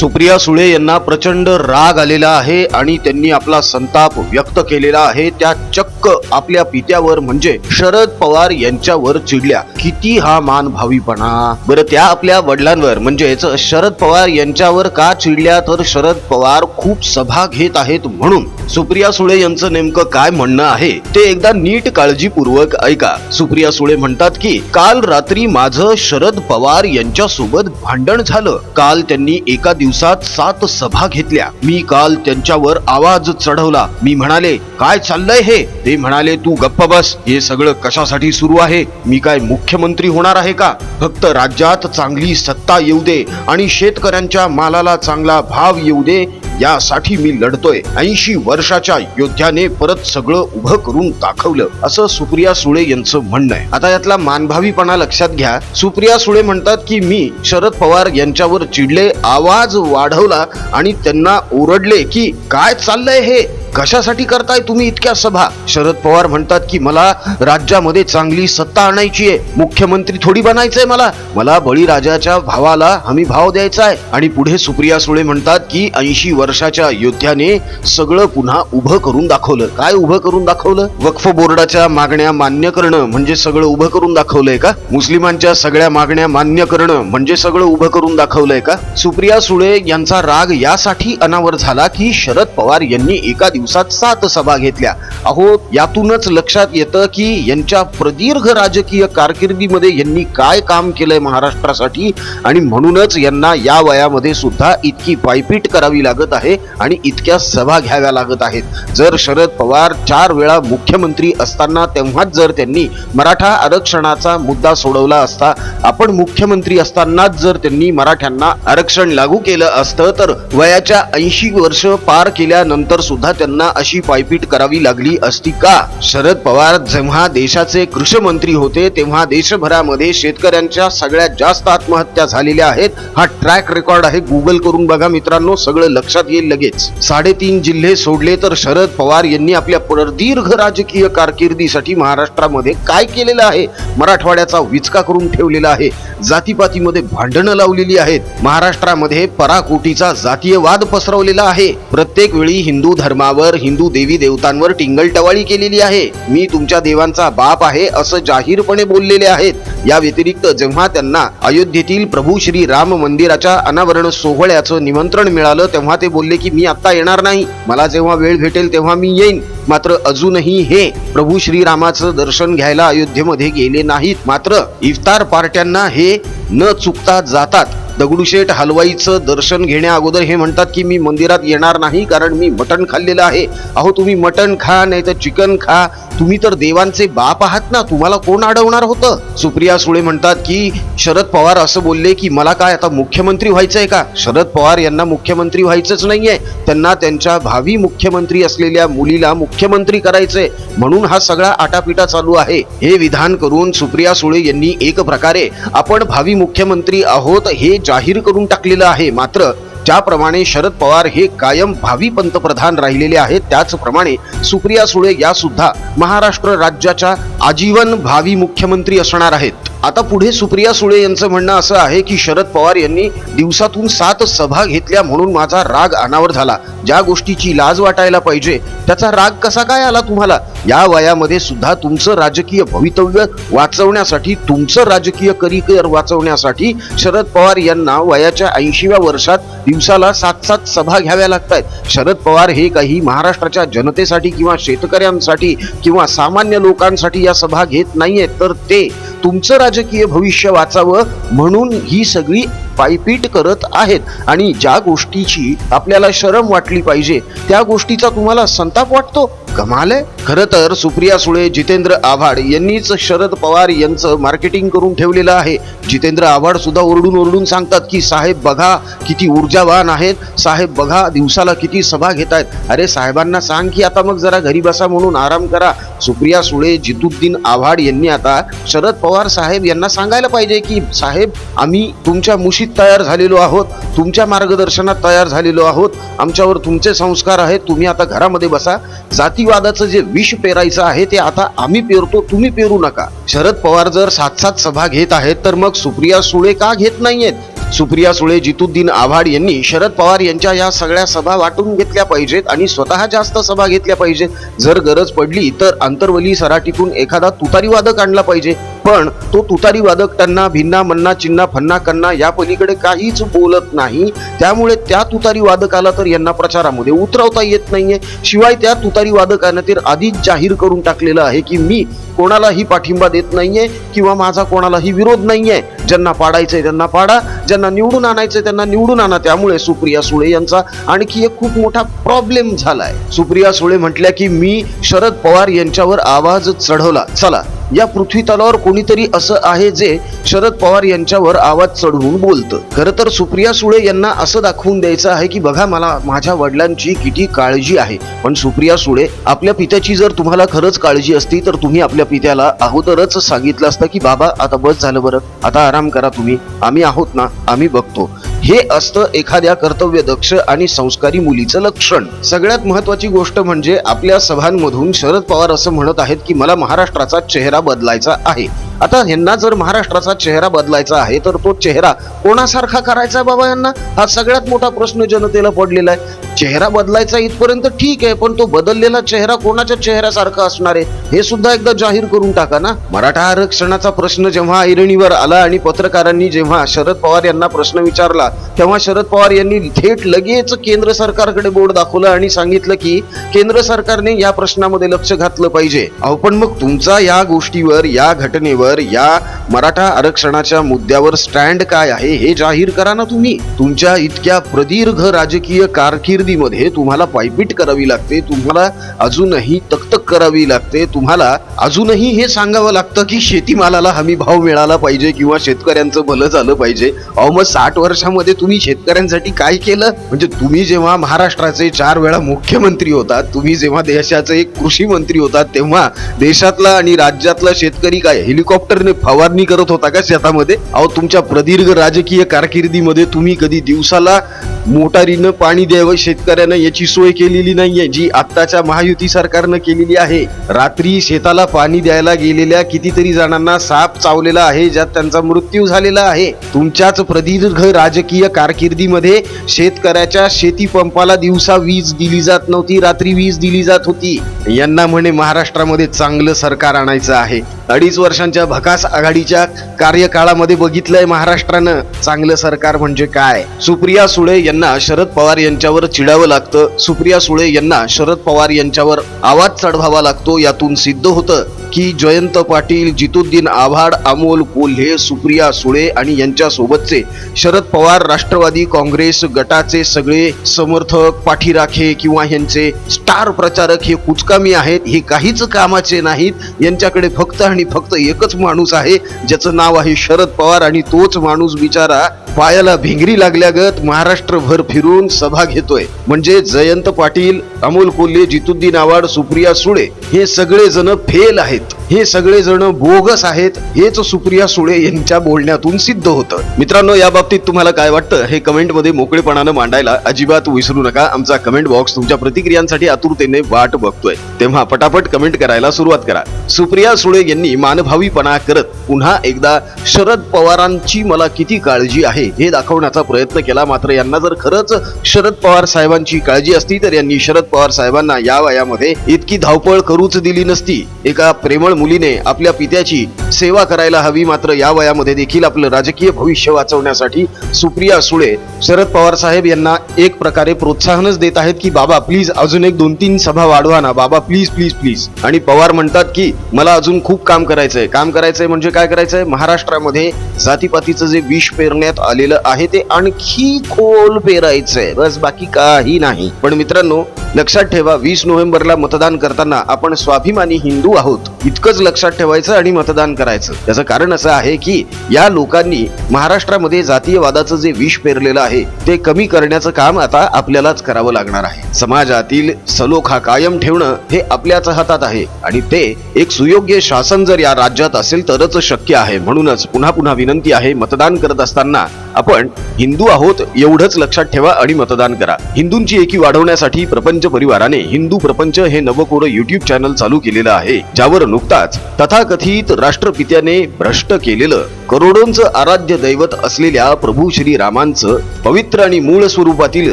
सुप्रिया सुळे यांना प्रचंड राग आलेला आहे आणि त्यांनी आपला संताप व्यक्त केलेला आहे. त्या चक्क आपल्या पित्यावर म्हणजे शरद पवार यांच्यावर चिडल्या. किती हा मान भावीपणा. बरं त्या आपल्या वडिलांवर म्हणजेच शरद पवार यांच्यावर का चिडल्या? तर शरद पवार खूप सभा घेत आहेत म्हणून. सुप्रिया सुळे यांचं नेमकं काय म्हणणं आहे? ते एकदा नीट काळजीपूर्वक ऐका. सुप्रिया सुळे म्हणतात की काल रात्री माझं शरद पवार यांच्यासोबत भांडण झालं. काल त्यांनी एका दिवसात सात सभा घेतल्या. मी काल त्यांच्यावर आवाज चढवला. मी म्हणाले काय चाललंय हे? ते म्हणाले तू गप्प बस. हे सगळं कशासाठी सुरू आहे? मी काय मुख्यमंत्री होणार आहे का? फक्त राज्यात चांगली सत्ता येऊ दे आणि शेतकऱ्यांच्या मालाला चांगला भाव येऊ दे यासाठी मी लढतोय. ऐंशी वर्षाच्या योद्ध्याने परत सगळं उभं करून दाखवलं असं सुप्रिया सुळे यांचं म्हणणं आहे. आता यातला मानभावीपणा लक्षात घ्या. सुप्रिया सुळे म्हणतात की मी शरद पवार यांच्यावर चिडले आवाज वाढवला आणि त्यांना ओरडले की काय चाललंय हे? कशासाठी करताय तुम्ही इतक्या सभा? शरद पवार म्हणतात की मला राज्यामध्ये चांगली सत्ता आणायची आहे. मुख्यमंत्री थोडी बनायचंय मला. मला बळीराजाच्या भावाला हमी भाव द्यायचा आहे आणि पुढे सुप्रिया सुळे म्हणतात की ऐंशी वर्षाच्या योद्ध्याने सगळं पुन्हा उभं करून दाखवलं. काय उभं करून दाखवलं? वक्फ बोर्डाच्या मागण्या मान्य करणं म्हणजे सगळं उभं करून दाखवलंय का? मुस्लिमांच्या सगळ्या मागण्या मान्य करणं म्हणजे सगळं उभं करून दाखवलंय का? सुप्रिया सुळे यांचा राग यासाठी अनावर झाला की शरद पवार यांनी एका दिवसात सात सभा घेतल्या. अहो यातूनच लक्षात येतं की यांच्या प्रदीर्घ राजकीय कारकिर्दीमध्ये यांनी काय काम केलंय महाराष्ट्रासाठी? आणि म्हणूनच यांना या वयामध्ये सुद्धा इतकी पायपीट करावी लागत आहे आणि इतक्या सभा घ्याव्या लागत आहेत. जर शरद पवार चार वेळा मुख्यमंत्री असताना तेव्हाच जर त्यांनी मराठा आरक्षणाचा मुद्दा सोडवला असता आपण मुख्यमंत्री असतानाच जर त्यांनी मराठ्यांना आरक्षण लागू केलं असतं तर वयाच्या ऐंशी वर्ष पार केल्यानंतर सुद्धा त्यांना अशी पायपीट करावी लागली असती का? शरद पवार जेव्हा देशाचे कृषी मंत्री होते तेव्हा देशभरामध्ये शेतकऱ्यांच्या सगळ्यात जास्त आत्महत्या झालेल्या आहेत. हा ट्रॅक रेकॉर्ड आहे. गुगल करून बघा मित्रांनो सगळं लक्षात येईल लगेच. साडेतीन जिल्हे सोडले तर शरद पवार यांनी आपल्या प्रदीर्घ राजकीय कारकिर्दीसाठी महाराष्ट्रामध्ये काय केलेलं आहे? मराठवाड्याचा विचका करून ठेवलेला आहे. जातीपातीमध्ये भांडणं लावलेली आहेत. महाराष्ट्रामध्ये पराकोटीचा जातीयवाद पसरवलेला आहे. प्रत्येक वेळी हिंदू धर्मावर तर हिंदू देवी देवतांवर टिंगलटवाळी केलेली आहे. मी तुमच्या देवांचा बाप आहे असं जाहीरपणे बोललेले आहेत. या व्यतिरिक्त जेव्हा त्यांना अयोध्येतील प्रभू श्री राम मंदिराच्या अनावरण सोहळ्याचं निमंत्रण मिळालं तेव्हा ते बोलले की मी आता येणार नाही. मला जेव्हा वेळ भेटेल तेव्हा मी येईन. मात्र अजूनही हे प्रभू श्रीरामाचं दर्शन घ्यायला अयोध्येमध्ये गेले नाहीत. मात्र इफ्तार पार्ट्यांना हे न चुकता जातात. दगडूशेठ हलवाईचं दर्शन घेण्या अगोदर हे म्हणतात की मी मंदिरात येणार नाही कारण मी मटण खाल्लेलं आहे. अहो तुम्ही मटण खा नाही तर चिकन खा. तुम्ही तर देवांचे बाप आहात ना. तुम्हाला कोण अडवणार होतं? सुप्रिया सुळे म्हणतात की शरद पवार असं बोलले की मला काय आता मुख्यमंत्री व्हायचं आहे का? शरद पवार यांना मुख्यमंत्री व्हायचंच नाहीये. त्यांना त्यांच्या भावी मुख्यमंत्री असलेल्या मुलीला मुख्यमंत्री करायचंय. म्हणून हा सगळा आटापिटा चालू आहे. हे विधान करून सुप्रिया सुळे यांनी एक प्रकारे आपण भावी मुख्यमंत्री आहोत हे जाहीर करून टाकलेलं आहे. मात्र ज्याप्रमाणे शरद पवार हे कायम भावी पंतप्रधान राहिलेले आहेत त्याचप्रमाणे सुप्रिया सुळे या सुद्धा महाराष्ट्र राज्याच्या आजीवन भावी मुख्यमंत्री असणार आहेत. आता पुढे सुप्रिया सुळे यांचं म्हणणं असं आहे की शरद पवार यांनी दिवसातून सात सभा घेतल्या म्हणून माझा राग अनावर झाला. ज्या गोष्टीची लाज वाटायला पाहिजे त्याचा राग कसा काय आला तुम्हाला? या वयामध्ये सुद्धा तुमचं राजकीय भवितव्य वाचवण्यासाठी तुमचं राजकीय करिअर वाचवण्यासाठी शरद पवार यांना वयाच्या ऐंशीव्या वर्षात दिवसाला सात सात सभा घ्याव्या लागतात शरद पवार हे काही महाराष्ट्राच्या जनतेसाठी किंवा शेतकऱ्यांसाठी किंवा सामान्य लोकांसाठी या सभा घेत नाहीयेत तर ते तुमचं राजकीय भविष्य वाचावं म्हणून ही सगळी पायपीट करत आहेत. आणि ज्या गोष्टीची आपल्याला शरम वाटली पाहिजे त्या गोष्टीचा तुम्हाला संताप वाटतो? कमाल आहे. खरं तर सुप्रिया सुळे जितेंद्र आव्हाड यांनीच शरद पवार यांचं मार्केटिंग करून ठेवलेलं आहे. जितेंद्र आव्हाड सुद्धा ओरडून ओरडून सांगतात की साहेब बघा किती ऊर्जावान आहेत. साहेब बघा दिवसाला किती सभा घेत आहेत. अरे साहेबांना सांग की आता मग जरा घरी बसा म्हणून आराम करा. सुप्रिया सुळे जितुद्दीन आव्हाड यांनी आता शरद पवार साहेब साहेब यांना सांगायला पाहिजे की साहेब आम्ही तुमच्या मुशीत तयार झालेलो आहोत तुमच्या मार्गदर्शनात तयार झालेलो आहोत आमच्यावर तुमचे संस्कार आहेत तुम्ही आता घरामध्ये बसा. जातीवादाचं जे विष पेरायचं आहे ते आता आम्ही पेरतो तुम्ही पेरू नका. शरद पवार जर सात सात सभा घेत आहेत तर मग सुप्रिया सुळे का घेत नाहीयेत? सुप्रिया सुळे जितुद्दीन आव्हाड यांनी शरद पवार यांच्या या सगळ्या सभा वाटून घेतल्या पाहिजेत आणि स्वतः जास्त सभा घेतल्या पाहिजेत. जर गरज पडली तर आंतरवली सराटीतून एखादा तुतारीवादक आणला पाहिजे. पण तो तुतारी वादक त्यांना भिन्ना मन्ना चिन्ना फन्ना कन्ना या पलीकडे काहीच बोलत नाही. त्यामुळे त्या तुतारी वादकाला तर यांना प्रचारामध्ये उतरवता येत नाहीये. शिवाय त्या तुतारी वादकानं तर आधीच जाहीर करून टाकलेलं आहे की मी कोणालाही पाठिंबा देत नाहीये किंवा माझा कोणालाही विरोध नाहीये. ज्यांना पाडायचंय त्यांना पाडा ज्यांना निवडून आणायचंय त्यांना निवडून आणा. त्यामुळे सुप्रिया सुळे यांचा आणखी एक खूप मोठा प्रॉब्लेम झालाय. सुप्रिया सुळे म्हटल्या की मी शरद पवार यांच्यावर आवाज चढवला. चला या पृथ्वी तलावर कोणीतरी असं आहे जे शरद पवार यांच्यावर आवाज चढवून बोलतं. खरं तर सुप्रिया सुळे यांना असं दाखवून द्यायचं आहे की बघा मला माझ्या वडिलांची किती काळजी आहे. पण सुप्रिया सुळे आपल्या पित्याची जर तुम्हाला खरंच काळजी असती तर तुम्ही आपल्या पित्याला अगोदरच सांगितलं असतं की बाबा आता बस झालं बरं. आता आराम करा तुम्ही. आम्ही आहोत ना आम्ही बघतो. हे असतं एखाद्या कर्तव्यदक्ष आणि संस्कारी मुलीचं लक्षण. सगळ्यात महत्वाची गोष्ट म्हणजे आपल्या सभांमधून शरद पवार असं म्हणत आहेत की मला महाराष्ट्राचा चेहरा बदलायचा आहे. आता यांना जर महाराष्ट्राचा चेहरा बदलायचा आहे तर तो चेहरा कोणासारखा करायचा बाबा यांना? हा सगळ्यात मोठा प्रश्न जनतेला पडलेला आहे. चेहरा बदलायचा इथपर्यंत ठीक आहे पण तो बदललेला चेहरा कोणाच्या चेहऱ्यासारखा असणार आहे हे सुद्धा एकदा जाहीर करून टाका ना. मराठा आरक्षणाचा प्रश्न जेव्हा ऐरणीवर आला आणि पत्रकारांनी जेव्हा शरद पवार यांना प्रश्न विचारला तेव्हा शरद पवार यांनी थेट लगेच केंद्र सरकारकडे बोर्ड दाखवलं आणि सांगितलं की केंद्र सरकारने या प्रश्नामध्ये लक्ष घातलं पाहिजे. अहो पण मग तुमचा या गोष्टीवर या घटनेवर या मराठा आरक्षणाच्या मुद्द्यावर स्टँड काय आहे हे जाहीर करा ना तुम्ही. तुमच्या इतक्या प्रदीर्घ राजकीय कारकिर्दीमध्ये तुम्हाला पायपीट करावी लागते तुम्हाला अजूनही तकतक करावी लागते तुम्हाला अजूनही हे सांगावं लागतं की शेतीमालाला हमी भाव मिळाला पाहिजे किंवा शेतकऱ्यांचं भलं झालं पाहिजे. अहो मग साठ वर्षामध्ये तुम्ही शेतकऱ्यांसाठी काय केलं? म्हणजे तुम्ही जेव्हा महाराष्ट्राचे चार वेळा मुख्यमंत्री होतात तुम्ही जेव्हा देशाचे एक कृषी मंत्री होतात तेव्हा देशातला आणि राज्यातला शेतकरी काय? हेलिकॉप्टरने फवारणी करत होता का शेतामध्ये? अहो तुमच्या प्रदीर्घ राजकीय कारकिर्दीमध्ये तुम्ही कधी दिवसाला मोटारीनं पाणी द्यावं शेतकऱ्यानं याची सोय केलेली नाहीये जी आत्ताच्या महायुती सरकारनं केलेली आहे. रात्री शेताला पाणी द्यायला गेलेल्या कितीतरी जणांना साप चावलेला आहे ज्यात त्यांचा मृत्यू झालेला आहे. तुमच्याच प्रदीर्घ राजकीय कारकिर्दीमध्ये शेतकऱ्याच्या शेती पंपाला दिवसा वीज दिली जात नव्हती रात्री वीज दिली जात होती. यांना म्हणे महाराष्ट्रामध्ये चांगलं सरकार आणायचं आहे. अडीच वर्षांच्या भकास आघाडीच्या कार्यकाळामध्ये बघितलंय महाराष्ट्रानं चांगलं सरकार म्हणजे काय? सुप्रिया सुळे यांना शरद पवार यांच्यावर चिडावं लागतं. सुप्रिया सुळे यांना शरद पवार यांच्यावर आवाज चढवावा लागतो. यातून सिद्ध होतं की जयंत पाटील जितुद्दीन आव्हाड अमोल कोल्हे सुप्रिया सुळे आणि यांच्यासोबतचे शरद पवार राष्ट्रवादी काँग्रेस गटाचे सगळे समर्थक पाठीराखे किंवा यांचे स्टार प्रचारक हे कुचकामी आहेत हे काहीच कामाचे नाहीत. यांच्याकडे फक्त आणि फक्त एकच माणूस आहे ज्याचं नाव आहे शरद पवार आणि तोच माणूस बिचारा पायाला भिंगरी लागल्यागत महाराष्ट्रभर फिरून सभा घेतोय. म्हणजे जयंत पाटील अमोल कोल्हे जितुद्दीन आवाड सुप्रिया सुळे हे सगळे जण फेल आहेत. हे सगळेजण बोगस आहेत हेच सुप्रिया सुळे यांच्या बोलण्यातून सिद्ध होतं. मित्रांनो या बाबतीत तुम्हाला काय वाटतं? हे कमेंटमध्ये मोकळेपणानं मांडायला अजिबात विसरू नका. आमचा कमेंट बॉक्स तुमच्या प्रतिक्रियांसाठी आतुरतेने वाट बघतोय. तेव्हा पटापट कमेंट करायला सुरुवात करा. सुप्रिया सुळे यांनी मानभावीपणा करत पुन्हा एकदा शरद पवारांची मला किती काळजी आहे हे दाखवण्याचा प्रयत्न केला. मात्र यांना जर खरंच शरद पवार साहेबांची काळजी असती तर यांनी शरद पवार साहेबांना या वयामध्ये इतकी धावपळ करूच दिली नसती. एका प्रेमळ मुलीने आपल्या पित्याची सेवा करायला हवी. मात्र या वयामध्ये देखील आपलं राजकीय भविष्य वाचवण्यासाठी सुप्रिया सुळे शरद पवार साहेब यांना एक प्रकारे प्रोत्साहनच देत आहेत की बाबा प्लीज अजून एक दोन तीन सभा वाढवा ना. बाबा प्लीज प्लीज प्लीज आणि पवार म्हणतात की मला अजून खूप काम करायचंय. काम करायचंय म्हणजे काय करायचंय? महाराष्ट्रामध्ये जातीपातीचं जे विष पेरण्यात आलेलं आहे ते आणखी खोल पेरायचंय. बस बाकी काही नाही. पण मित्रांनो लक्षात ठेवा वीस नोव्हेंबरला मतदान करताना आपण स्वाभिमानी हिंदू आहोत. इतकंच लक्षात ठेवायचं आणि मतदान करायचं. त्याचं कारण असं आहे की या लोकांनी महाराष्ट्रामध्ये जातीयवादाचं जे विष पेरलेलं आहे ते कमी करण्याचं काम आता आपल्यालाच करावं लागणार आहे. समाजातील सलोखा कायम ठेवणं हे आपल्याच हातात आहे आणि ते एक सुयोग्य शासन जर या राज्यात असेल तरच शक्य आहे. म्हणूनच पुन्हा पुन्हा विनंती आहे मतदान करत असताना आपण हिंदू आहोत एवढंच लक्षात ठेवा आणि मतदान करा. हिंदूंची एकी वाढवण्यासाठी प्रपंच परिवाराने हिंदू प्रपंच हे नवकोर युट्यूब चॅनल चालू केलेलं आहे. ज्यावर नुकताच तथाकथित राष्ट्रपित्याने भ्रष्ट केलेलं करोडोंचं आराध्य दैवत असलेल्या प्रभू श्री रामांचं पवित्र आणि मूळ स्वरूपातील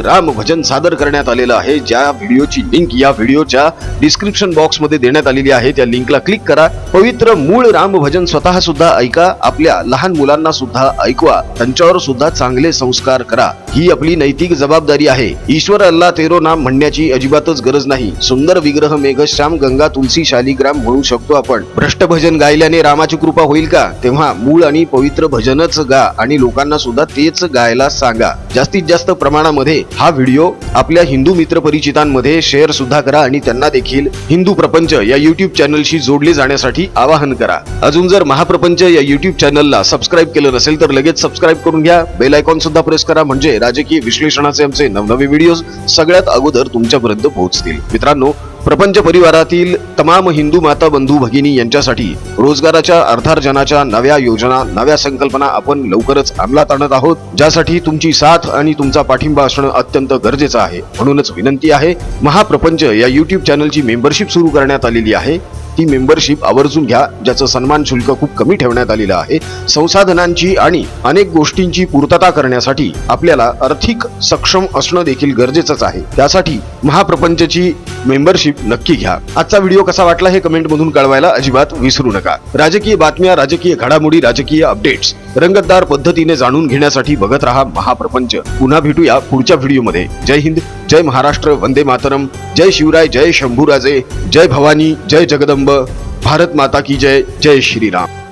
राम भजन सादर करण्यात आलेलं आहे. ज्या व्हिडिओची लिंक या व्हिडिओच्या डिस्क्रिप्शन बॉक्समध्ये देण्यात आलेली आहे. त्या लिंकला क्लिक करा. पवित्र मूळ राम भजन स्वतः सुद्धा ऐका. आपल्या लहान मुलांना सुद्धा ऐकवा. त्यांच्यावर सुद्धा चांगले संस्कार करा. ही आपली नैतिक जबाबदारी आहे. ईश्वर अल्ला तेरो नाम म्हणण्याची अजिबातच गरज नाही. सुंदर विग्रह मेघश्याम गंगा तुलसी शालिग्राम म्हणू शकतो आपण. भ्रष्ट भजन गायल्याने रामाची कृपा होईल का? तेव्हा मूळ आणि पवित्र भजनच गा आणि लोकांना सुद्धा तेच गायला सांगा. जास्तीत जास्त प्रमाणामध्ये हा व्हिडिओ आपल्या हिंदू मित्र परिचितांमध्ये शेअर सुद्धा करा आणि त्यांना देखील हिंदू प्रपंच या युट्यूब चॅनलशी जोडले जाण्यासाठी आवाहन करा. अजून जर महाप्रपंच या युट्यूब चॅनलला सबस्क्राईब केलं नसेल तर लगेच सबस्क्राईब करून घ्या. बेल आयकॉन सुद्धा प्रेस करा. म्हणजे राजकीय विश्लेषणाचे आमचे नवनवे व्हिडिओज सगळ्यात अगोदर तुमच्यापर्यंत पोहोचतील. मित्रांनो प्रपंच परिवारातील तमाम हिंदू माता बंधू भगिनी यांच्यासाठी रोजगाराच्या अर्थार्जनाच्या नव्या योजना नव्या संकल्पना आपण लवकरच अंमलात आणत आहोत. ज्यासाठी तुमची साथ आणि तुमचा पाठिंबा असणं अत्यंत गरजेचं आहे. म्हणूनच विनंती आहे महाप्रपंच या युट्यूब चॅनलची मेंबरशिप सुरू करण्यात आलेली आहे. ती मेंबरशिप आवर्जून घ्या ज्याचं सन्मान शुल्क खूप कमी ठेवण्यात आलेलं आहे. संसाधनांची आणि अनेक गोष्टींची पूर्तता करण्यासाठी आपल्याला आर्थिक सक्षम असणं देखील गरजेचंच आहे. त्यासाठी महाप्रपंचची मेंबरशिप नक्की घ्या. आजचा व्हिडिओ कसा वाटला हे कमेंट मधून कळवायला अजिबात विसरू नका. राजकीय बातम्या राजकीय घडामोडी राजकीय अपडेट्स रंगतदार पद्धतीने जाणून घेण्यासाठी बघत रहा महाप्रपंच. पुन्हा भेटूया पुढच्या व्हिडिओमध्ये जय हिंद जय महाराष्ट्र वंदे मातरम. जय शिवराय जय शंभूराजे. जय भवानी जय जगदंब. भारत माता की जय जय श्रीराम.